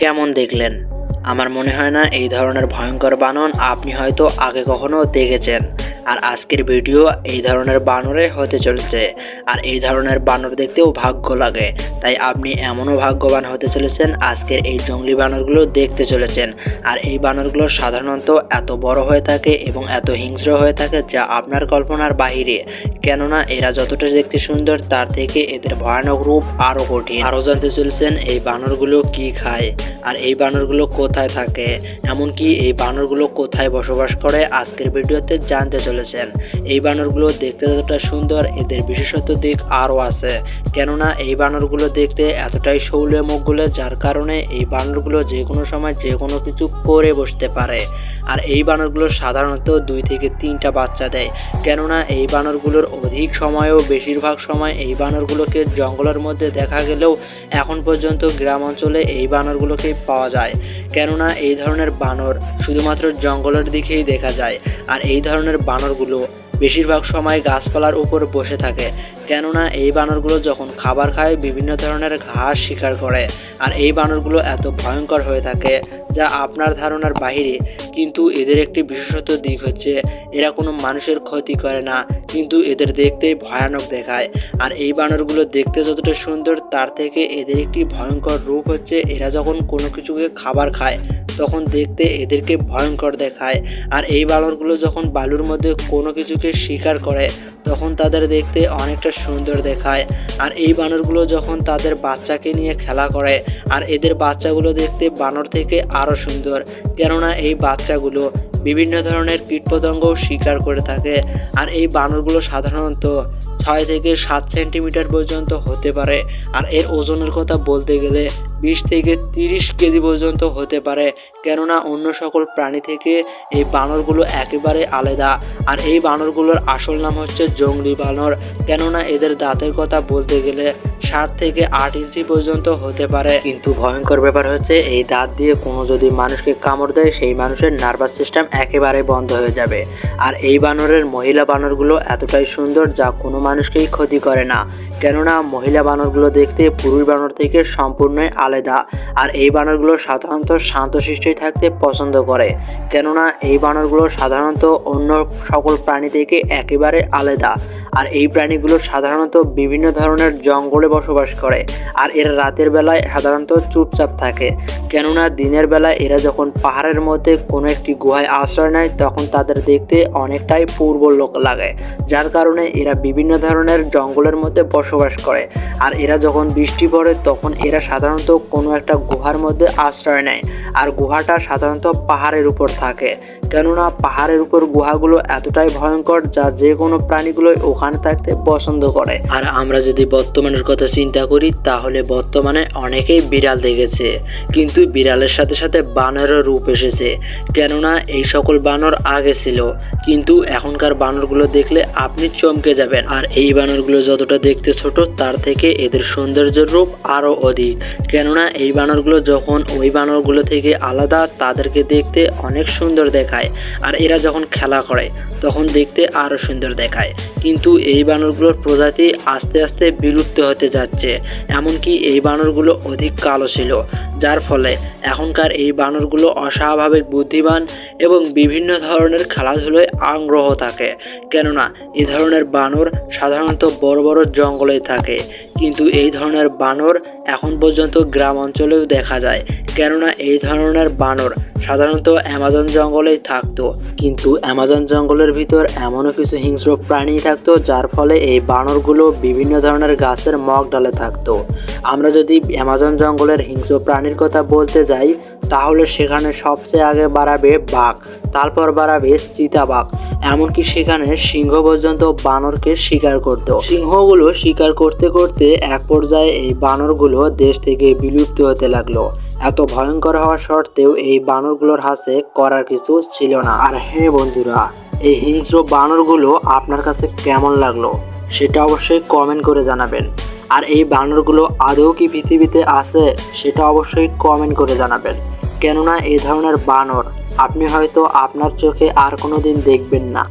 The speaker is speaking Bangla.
কেমন দেখলেন? আমার মনে হয় না এই ধরনের ভয়ঙ্কর বানন আপনি হয়তো আগে কখনো দেখেছেন। আর আজকের ভিডিও এই ধরনের বানরে হতে চলেছে। আর এই ধরনের বানর দেখতেও ভাগ্য লাগে। তাই আপনি এমনও ভাগ্যবান হতে চলেছেন, আজকের এই জঙ্গলি বানরগুলো দেখতে চলেছেন। আর এই বানরগুলো সাধারণত এত বড় হয়ে থাকে এবং এত হিংস্র হয়ে থাকে যা আপনার কল্পনার বাহিরে। কেননা এরা যতটা দেখতে সুন্দর, তার থেকে এদের ভয়ানক রূপ আরও কঠিন। আরও জানতে চলেছেন এই বানরগুলো কি খায় আর এই বানরগুলো কোথায় থাকে। এমনকি এই বানরগুলো কোথায় বসবাস করে, আজকের ভিডিওতে জানতে চলেছেন এই বানরগুলো দেখতে যতটা সুন্দর, এদের বিশেষত দিক আরও আছে। কেননা এই বানরগুলো দেখতে এতটাই শৌলে মুখগুলো যার কারণে এই বানরগুলো যে কোনো সময় যে কোনো কিছু করে বসতে পারে। আর এই বানরগুলো সাধারণত দুই থেকে তিনটা বাচ্চা দেয়। কেননা এই বানরগুলোর অধিক সময়ও বেশিরভাগ সময় এই বানরগুলোকে জঙ্গলের মধ্যে দেখা গেলেও এখন পর্যন্ত গ্রাম অঞ্চলে এই বানরগুলোকেই পাওয়া যায়। কেননা এই ধরনের বানর শুধুমাত্র জঙ্গলের দিকেই দেখা যায়। আর এই ধরনের বানরগুলো বেশিরভাগ সময় গাছপালার উপর বসে থাকে, কেননা এই বানরগুলো যখন খাবার খায়, বিভিন্ন ধরনের ঘাস শিকার করে, আর এই বানরগুলো এত ভয়ঙ্কর হয়ে থাকে যা আপনার ধারণার বাইরে কিন্তু এদের একটি বিশেষত দিক হচ্ছে, এরা কোনো মানুষের ক্ষতি করে না কিন্তু এদের দেখতে ভয়ানক দেখায়। আর এই বানরগুলো দেখতে যতটা সুন্দর, তার থেকে এদের একটি ভয়ঙ্কর রূপ হচ্ছে, এরা যখন কোনো কিছুকে খাবার খায়, তখন দেখতে এদেরকে ভয়ঙ্কর দেখায়। আর এই বানরগুলো যখন বালুর মধ্যে কোনো কিছুকে শিকার করে, তখন তাদের দেখতে অনেকটা সুন্দর দেখায়। আর এই বানরগুলো যখন তাদের বাচ্চাকে নিয়ে খেলা করে, আর এদের বাচ্চাগুলো দেখতে বানর থেকে আরও সুন্দর। কেননা এই বাচ্চাগুলো বিভিন্ন ধরনের কীটপতঙ্গ শিকার করে থাকে। আর এই বানরগুলো সাধারণত ছয় থেকে সাত সেন্টিমিটার পর্যন্ত হতে পারে। আর এর ওজনের কথা বলতে গেলে বিশ থেকে তিরিশ কেজি পর্যন্ত হতে পারে। কেননা অন্য সকল প্রাণী থেকে এই বানরগুলো একেবারে আলাদা। আর এই বানরগুলোর আসল নাম হচ্ছে জংলি বানর। কেননা এদের দাঁতের কথা বলতে গেলে সাত থেকে আট ইঞ্চি পর্যন্ত হতে পারে। কিন্তু ভয়ঙ্কর ব্যাপার হচ্ছে, এই দাঁত দিয়ে কোনো যদি মানুষকে কামড় দেয়, সেই মানুষের নার্ভাস সিস্টেম একেবারে বন্ধ হয়ে যাবে। আর এই বানরের মহিলা বানরগুলো এতটাই সুন্দর, যা কোনো মানুষকেই ক্ষতি করে না। কেননা মহিলা বানরগুলো দেখতে পুরুষ বানর থেকে সম্পূর্ণই আলাদা। আর এই বানরগুলো সাধারণত শান্তশিষ্টই থাকতে পছন্দ করে। কেননা এই বানরগুলো সাধারণত অন্য সকল প্রাণী থেকে একেবারে আলাদা। আর এই প্রাণীগুলো সাধারণত বিভিন্ন ধরনের জঙ্গলে বসবাস করে। আর এরা রাতের বেলায় সাধারণত চুপচাপ থাকে। কেননা দিনের বেলায় এরা যখন পাহাড়ের মধ্যে কোনো একটি গুহায় আশ্রয় নেয়, তখন তাদের দেখতে অনেকটাই পূর্ব লোক লাগে। যার কারণে এরা বিভিন্ন ধরনের জঙ্গলের মধ্যে বসবাস করে। আর এরা যখন বৃষ্টি পড়ে, তখন এরা সাধারণত কোনো একটা গুহার মধ্যে আশ্রয় নেয়। আর গুহাটা সাধারণত পাহাড়ের উপর থাকে। কেননা পাহাড়ের উপর গুহাগুলো এতটাই ভয়ঙ্কর যা যে কোনো প্রাণীগুলোই ওখানে থাকতে পছন্দ করে। আর আমরা যদি বর্তমানের কথা চিন্তা করি, তাহলে বর্তমানে অনেকেই বিড়াল দেখেছে। কিন্তু বিড়ালের সাথে সাথে বানরেরও রূপ এসেছে। কেননা এই সকল বানর আগে ছিল। কিন্তু এখনকার বানরগুলো দেখলে আপনি চমকে যাবেন। আর এই বানরগুলো যতটা দেখতে ছোট, তার থেকে এদের সৌন্দর্যের রূপ আরও অধিক। কেননা এই বানরগুলো যখন ওই বানরগুলো থেকে আলাদা, তাদেরকে দেখতে অনেক সুন্দর দেখায়। আর এরা যখন খেলা করে, তখন দেখতে আরও সুন্দর দেখায়। কিন্তু এই বানরগুলোর প্রজাতি আস্তে আস্তে বিলুপ্ত হতে যাচ্ছে। এমনকি এই বানরগুলো অধিক কালো ছিল। যার ফলে এখনকার এই বানরগুলো অস্বাভাবিক বুদ্ধিমান এবং বিভিন্ন ধরনের খেলাধুলোয় আগ্রহ থাকে। কেননা এই ধরনের বানর সাধারণত বড় বড় জঙ্গলে থাকে। কিন্তু এই ধরনের বানর এখন পর্যন্ত গ্রাম অঞ্চলেও দেখা যায়। কেননা, এই ধরনের বানর সাধারণত অ্যামাজন জঙ্গলেই থাকতো। কিন্তু অ্যামাজন জঙ্গলের ভিতর এমনও কিছু হিংস্র প্রাণী থাকতো, যার ফলে এই বানরগুলো বিভিন্ন ধরনের গাছের মগ ডালে থাকতো। আমরা যদি অ্যামাজন জঙ্গলের হিংস্র প্রাণীর কথা বলতে যাই, তাহলে সেখানে সবচেয়ে আগে বাড়াবে বাঘ, তারপর বাড়াবে চিতাবাঘ এমনকি সেখানে সিংহ পর্যন্ত বানরকে শিকার করত। সিংহগুলো শিকার করতে করতে এক পর্যায়ে এই বানরগুলো দেশ থেকে বিলুপ্ত হতে লাগল। এত ভয়ঙ্কর হওয়া সত্ত্বেও এই বানরগুলোর হাতে করার কিছু ছিল না। আর হ্যাঁ বন্ধুরা, এই হিংস্র বানরগুলো আপনার কাছে কেমন লাগল? সেটা অবশ্যই কমেন্ট করে জানাবেন। আর এই বানরগুলো আদৌ কি পৃথিবীতে আছে, সেটা অবশ্যই কমেন্ট করে জানাবেন। কেননা এই ধরনের বানর আপনি হয়তো আপনার চোখে আর কোনো দিন দেখবেন না।